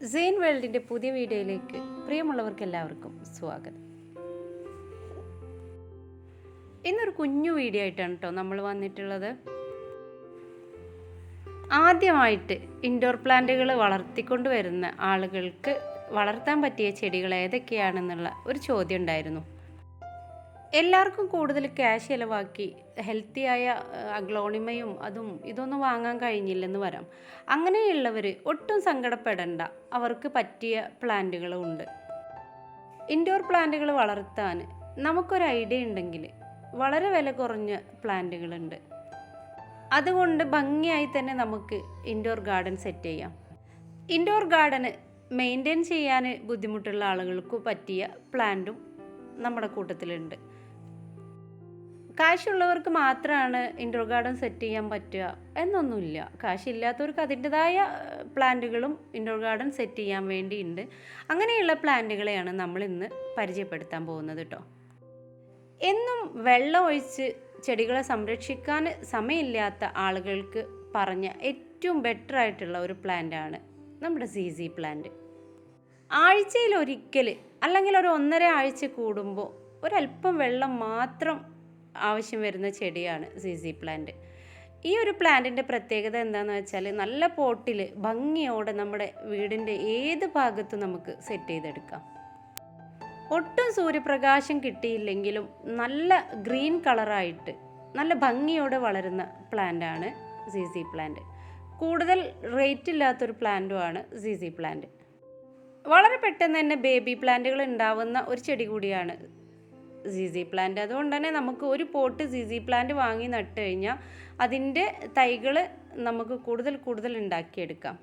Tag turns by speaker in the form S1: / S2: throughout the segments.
S1: സെയിൻ വേൾഡിന്റെ പുതിയ വീഡിയോയിലേക്ക് പ്രിയമുള്ളവർക്ക് എല്ലാവർക്കും സ്വാഗതം. ഇന്നൊരു കുഞ്ഞു വീഡിയോ ആയിട്ടാണ് കേട്ടോ നമ്മൾ വന്നിട്ടുള്ളത്. ആദ്യമായിട്ട് ഇൻഡോർ പ്ലാന്റുകൾ വളർത്തിക്കൊണ്ട് വരുന്ന ആളുകൾക്ക് വളർത്താൻ പറ്റിയ ചെടികൾ ഏതൊക്കെയാണെന്നുള്ള ഒരു ചോദ്യം ഉണ്ടായിരുന്നു. എല്ലാവർക്കും കൂടുതൽ ക്യാഷ് ചിലവാക്കി ഹെൽത്തിയായ അഗ്ലോണിമയും അതും ഇതൊന്നും വാങ്ങാൻ കഴിഞ്ഞില്ലെന്ന് വരാം. അങ്ങനെയുള്ളവർ ഒട്ടും സങ്കടപ്പെടേണ്ട. അവർക്ക് പറ്റിയ പ്ലാന്റുകളും ഉണ്ട്. ഇൻഡോർ പ്ലാന്റുകൾ വളർത്താൻ നമുക്കൊരു ഐഡിയ ഉണ്ടെങ്കിൽ വളരെ വില കുറഞ്ഞ പ്ലാന്റുകളുണ്ട് അതുകൊണ്ട് ഭംഗിയായി തന്നെ നമുക്ക് ഇൻഡോർ ഗാർഡൻ സെറ്റ് ചെയ്യാം. ഇൻഡോർ ഗാർഡന് മെയിന്റെയിൻ ചെയ്യാൻ ബുദ്ധിമുട്ടുള്ള ആളുകൾക്ക് പറ്റിയ പ്ലാന്റും നമ്മുടെ കൂട്ടത്തിലുണ്ട്. കാശുള്ളവർക്ക് മാത്രമാണ് ഇൻഡോർ ഗാർഡൻ സെറ്റ് ചെയ്യാൻ പറ്റുക എന്നൊന്നുമില്ല. കാശില്ലാത്തവർക്ക് അതിന്റെതായ പ്ലാന്റുകളും ഇൻഡോർ ഗാർഡൻ സെറ്റ് ചെയ്യാൻ വേണ്ടിയുണ്ട്. അങ്ങനെയുള്ള പ്ലാന്റുകളെയാണ് നമ്മൾ ഇന്ന് പരിചയപ്പെടുത്താൻ പോകുന്നത് കേട്ടോ എന്നും വെള്ളം ഒഴിച്ച് ചെടികളെ സംരക്ഷിക്കാൻ സമയമില്ലാത്ത ആളുകൾക്ക് പറഞ്ഞ ഏറ്റവും ബെറ്റർ ആയിട്ടുള്ള ഒരു പ്ലാന്റാണ് നമ്മുടെ സി സി പ്ലാന്റ് ആഴ്ചയിൽ ഒരിക്കൽ അല്ലെങ്കിൽ ഒരു ഒന്നര ആഴ്ച കൂടുമ്പോൾ ഒരല്പം വെള്ളം മാത്രം ആവശ്യം വരുന്ന ചെടിയാണ് സി സി പ്ലാന്റ്. ഈ ഒരു പ്ലാന്റിന്റെ പ്രത്യേകത എന്താണെന്ന് വെച്ചാൽ നല്ല പോട്ടിൽ ഭംഗിയോടെ നമ്മുടെ വീടിന്റെ ഏത് ഭാഗത്ത് നമുക്ക് സെറ്റ് ചെയ്തെടുക്കാം. ഒട്ടും സൂര്യപ്രകാശം കിട്ടിയില്ലെങ്കിലും നല്ല ഗ്രീൻ കളറായിട്ട് നല്ല ഭംഗിയോടെ വളരുന്ന പ്ലാന്റാണ് സി സി പ്ലാന്റ്. കൂടുതൽ റേറ്റ് ഇല്ലാത്തൊരു പ്ലാന്റുമാണ് സി സി പ്ലാന്റ്. വളരെ പെട്ടെന്ന് തന്നെ ബേബി പ്ലാന്റുകൾ ഉണ്ടാവുന്ന ഒരു ചെടി കൂടിയാണ് സി സി പ്ലാന്റ് അതുകൊണ്ട് തന്നെ നമുക്ക് ഒരു പോട്ട് സി സി പ്ലാന്റ് വാങ്ങി നട്ട് കഴിഞ്ഞാൽ അതിന്റെ തൈകൾ നമുക്ക് കൂടുതൽ കൂടുതൽ ഉണ്ടാക്കിയെടുക്കാം.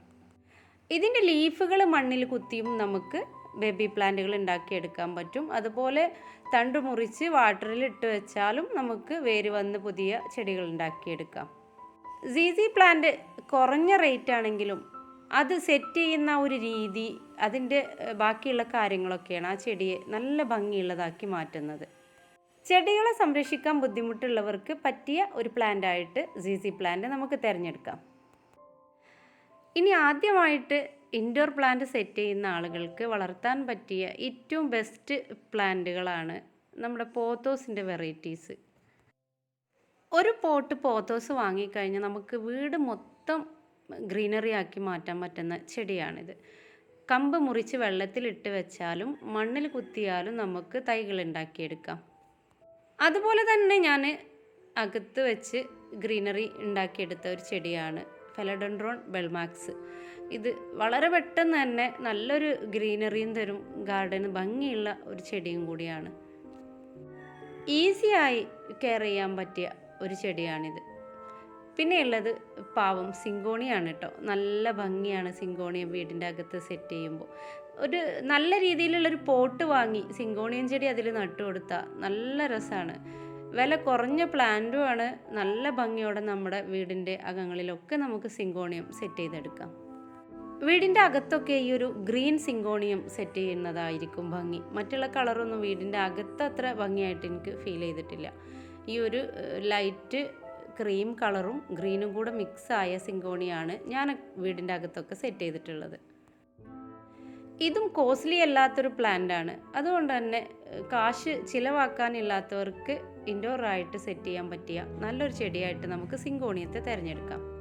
S1: ഇതിന്റെ ലീഫുകൾ മണ്ണിൽ കുത്തിയും നമുക്ക് ബേബി പ്ലാന്റുകൾ ഉണ്ടാക്കിയെടുക്കാൻ പറ്റും. അതുപോലെ തണ്ട് മുറിച്ച് വാട്ടറിൽ ഇട്ട് വെച്ചാലും നമുക്ക് വേര് വന്ന് പുതിയ ചെടികൾ ഉണ്ടാക്കിയെടുക്കാം. സി സി പ്ലാന്റ് കുറഞ്ഞ റേറ്റ് ആണെങ്കിലും അത് സെറ്റ് ചെയ്യുന്ന ഒരു രീതി അതിന്റെ ബാക്കിയുള്ള കാര്യങ്ങളൊക്കെയാണ് ആ ചെടിയെ നല്ല ഭംഗിയുള്ളതാക്കി മാറ്റുന്നത്. ചെടികളെ സംരക്ഷിക്കാൻ ബുദ്ധിമുട്ടുള്ളവർക്ക് പറ്റിയ ഒരു പ്ലാന്റ് ആയിട്ട് സി പ്ലാന്റ് നമുക്ക് തിരഞ്ഞെടുക്കാം. ഇനി ആദ്യമായിട്ട് ഇൻഡോർ പ്ലാന്റ് സെറ്റ് ചെയ്യുന്ന ആളുകൾക്ക് വളർത്താൻ പറ്റിയ ഏറ്റവും ബെസ്റ്റ് പ്ലാന്റുകളാണ് നമ്മുടെ പോത്തോസിന്റെ വെറൈറ്റീസ് ഒരു പോട്ട് പോത്തോസ് വാങ്ങിക്കഴിഞ്ഞാൽ നമുക്ക് വീട് മൊത്തം ഗ്രീനറി ആക്കി മാറ്റാൻ പറ്റുന്ന ചെടിയാണിത്. കമ്പ് മുറിച്ച് വെള്ളത്തിലിട്ട് വെച്ചാലും മണ്ണിൽ കുത്തിയാലും നമുക്ക് തൈകൾ ഉണ്ടാക്കിയെടുക്കാം. അതുപോലെ തന്നെ ഞാൻ അകത്ത് വെച്ച് ഗ്രീനറി ഉണ്ടാക്കിയെടുത്ത ഒരു ചെടിയാണ് ഫെലഡൻഡ്രോൺ ബെൽമാക്സ് ഇത് വളരെ പെട്ടെന്ന് തന്നെ നല്ലൊരു ഗ്രീനറിയും തരും ഗാർഡന് ഭംഗിയുള്ള ഒരു ചെടിയും കൂടിയാണ്. ഈസിയായി കെയർ ചെയ്യാൻ പറ്റിയ ഒരു ചെടിയാണിത്. പിന്നെയുള്ളത് പാവം സിങ്കോണിയാണ് കേട്ടോ നല്ല ഭംഗിയാണ് സിങ്കോണിയം വീടിന്റെ അകത്ത് സെറ്റ് ചെയ്യുമ്പോൾ. ഒരു നല്ല രീതിയിലുള്ളൊരു പോട്ട് വാങ്ങി സിങ്കോണിയം ചെടി അതിൽ നട്ടു കൊടുത്താൽ നല്ല രസമാണ് വില കുറഞ്ഞ പ്ലാന്റുമാണ് നല്ല ഭംഗിയോടെ നമ്മുടെ വീടിന്റെ അകങ്ങളിലൊക്കെ നമുക്ക് സിങ്കോണിയം സെറ്റ് ചെയ്തെടുക്കാം. വീടിന്റെ അകത്തൊക്കെ ഈ ഒരു ഗ്രീൻ സിങ്കോണിയം സെറ്റ് ചെയ്യുന്നതായിരിക്കും ഭംഗി. മറ്റുള്ള കളറൊന്നും വീടിന്റെ അകത്ത് അത്ര ഭംഗിയായിട്ട് എനിക്ക് ഫീൽ ചെയ്തിട്ടില്ല. ഈ ഒരു ലൈറ്റ് ക്രീം കളറും ഗ്രീനും കൂടെ മിക്സ് ആയ സിങ്കോണിയാണ് ഞാൻ വീടിന്റെ അകത്തൊക്കെ സെറ്റ് ചെയ്തിട്ടുള്ളത്. ഇതും കോസ്റ്റ്ലി അല്ലാത്തൊരു ആണ്. അതുകൊണ്ട് തന്നെ കാശ് ചിലവാക്കാനില്ലാത്തവർക്ക് ഇൻഡോറായിട്ട് സെറ്റ് ചെയ്യാൻ പറ്റിയ നല്ലൊരു ചെടിയായിട്ട് നമുക്ക് സിങ്കോണിയത്തെ തിരഞ്ഞെടുക്കാം.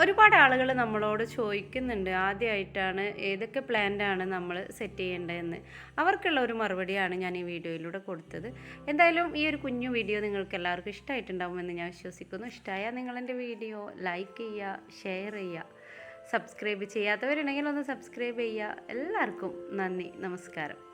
S1: ഒരുപാട് ആളുകൾ നമ്മളോട് ചോദിക്കുന്നുണ്ട് ആദ്യമായിട്ടാണ് ഏതൊക്കെ പ്ലാന്റാണ് നമ്മൾ സെറ്റ് ചെയ്യേണ്ടതെന്ന്. അവർക്കുള്ള ഒരു മറുപടിയാണ് ഞാൻ ഈ വീഡിയോയിലൂടെ കൊടുത്തത്. എന്തായാലും ഈ ഒരു കുഞ്ഞു വീഡിയോ നിങ്ങൾക്ക് എല്ലാവർക്കും ഇഷ്ടമായിട്ടുണ്ടാവുമെന്ന് ഞാൻ വിശ്വസിക്കുന്നു. ഇഷ്ടമായാൽ നിങ്ങളെന്റെ വീഡിയോ ലൈക്ക് ചെയ്യുക ഷെയർ ചെയ്യുക സബ്സ്ക്രൈബ് ചെയ്യാത്തവരുണ്ടെങ്കിൽ ഒന്ന് സബ്സ്ക്രൈബ് ചെയ്യുക. എല്ലാവർക്കും നന്ദി നമസ്കാരം.